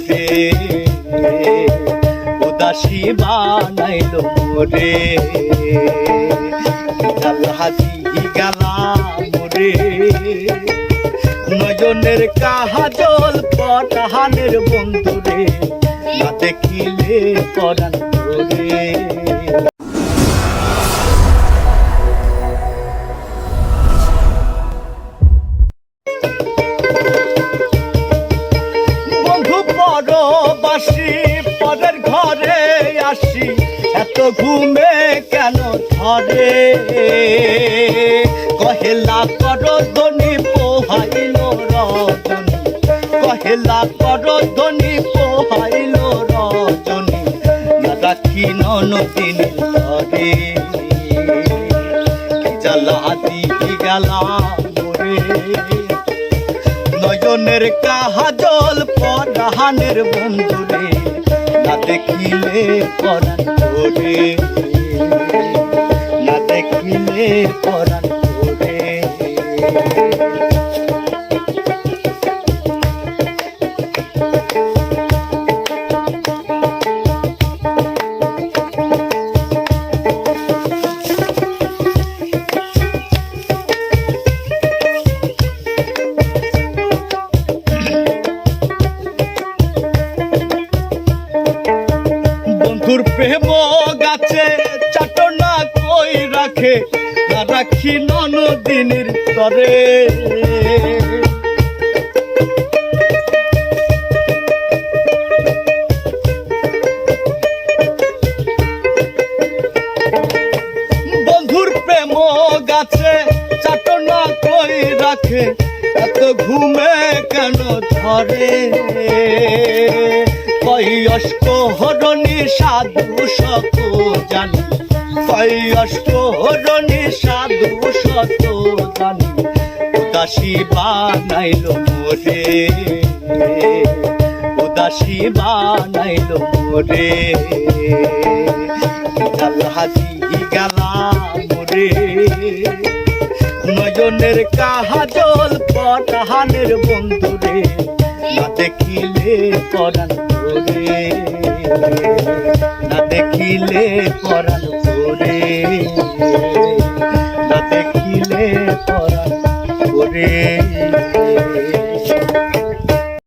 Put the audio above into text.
মোরে উদাসী বানাইল রে। জাল হাজি গালা রে। নয়নের কাহাজল পটাহানের বন্ধু রে। না দেখিলে পরান তোরে ঘুমে কেন ধরে? কহেলা কর ধনি পোহাইল রজনী। কহেলা কর ধনি পোহাইল রজনী। রাখি ননদিন ধরে। জ্বালা দি গেলা নয়নের কাহাজল পরাহানের বন্ধুরে। না দেখিলে পরাণ তোরে না দেখিলে পরাণ তোরে বন্ধুর প্রেম গাছে চাটনা কই রাখে? না রাখি ননদিনীর তরে। বন্ধুর প্রেম গাছে চাটনা কই রাখে? এত ঘুমে কেন ধরে কয়স্ক হরণি সাধু শত জানি। কয়স্ক হরণি সাধু শত জানি। উদাসী বানাইল মোরে। উদাসী বানাইল মোরে। হাজি গালা মোরে। নজনের কাহাজল পটাহানের বন্ধুরে। না দেখিলে তোরে না দেখিলে পরাণ তোরে